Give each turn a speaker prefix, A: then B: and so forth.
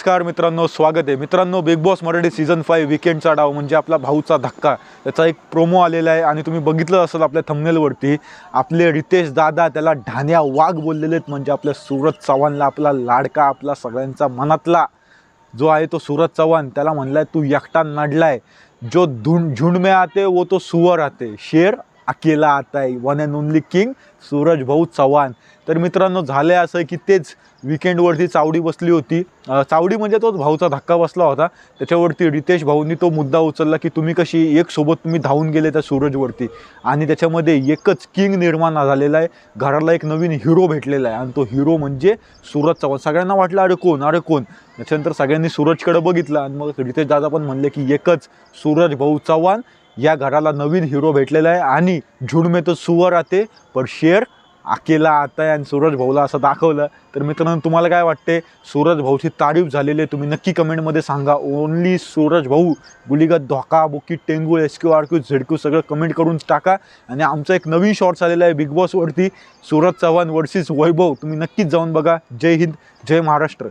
A: नमस्कार मित्रांनो स्वागत आहे. मित्रांनो Bigg Boss Marathi season five विकेंडचा डाव म्हणजे आपला भाऊचा धक्का. त्याचा एक प्रोमो आलेला आहे आणि तुम्ही बघितलं असेल आपल्या थंबनेलवरती आपले रितेश दादा त्याला ढाण्या वाघ बोललेले आहेत म्हणजे आपल्या सूरज चव्हाणला आपला लाडका आपला सगळ्यांचा मनातला जो आहे तो सूरज चव्हाण त्याला म्हणलाय तू एकटा नडलाय. जो धुंड झुंड में आते वो तो सुवर आते. शेर अकेला आता आहे. One and only king Suraj भाऊ चव्हाण. तर मित्रांनो झालं आहे असं की तेच विकेंडवरती चावडी बसली होती. चावडी म्हणजे तोच भाऊचा धक्का बसला होता. त्याच्यावरती रितेश भाऊंनी तो मुद्दा उचलला की तुम्ही कशी एक सोबत तुम्ही धावून गेले त्या सूरजवरती. आणि त्याच्यामध्ये एकच किंग निर्माण झालेला आहे. घराला एक नवीन हिरो भेटलेला आहे. आणि तो हिरो म्हणजे सूरज चव्हाण. सगळ्यांना वाटलं अरे कोण? अरे कोण? त्याच्यानंतर सगळ्यांनी सूरजकडे बघितलं. आणि मग रितेश दादा पण म्हणले की एकच सूरज भाऊ चव्हाण या घराला नवीन हिरो भेटलेला आहे आणि झुंड मे तो सुवर आते पर शेर अकेला आता आहे आणि सूरज भाऊला असं दाखवलं. तर मित्रांनो तुम्हाला काय वाटते? सूरज भाऊची तारीफ झालेली आहे तुम्ही नक्की कमेंटमध्ये सांगा. ओनली सूरज भाऊ गुलिगत धोका बुकी tengu S Q R Q Z Q सगळं कमेंट करून टाका. आणि आमचा एक नवीन शॉर्ट्स आलेला आहे बिग बॉसवरती सूरज चव्हाण वर्सेस वैभव तुम्ही नक्कीच जाऊन बघा. जय हिंद जय महाराष्ट्र.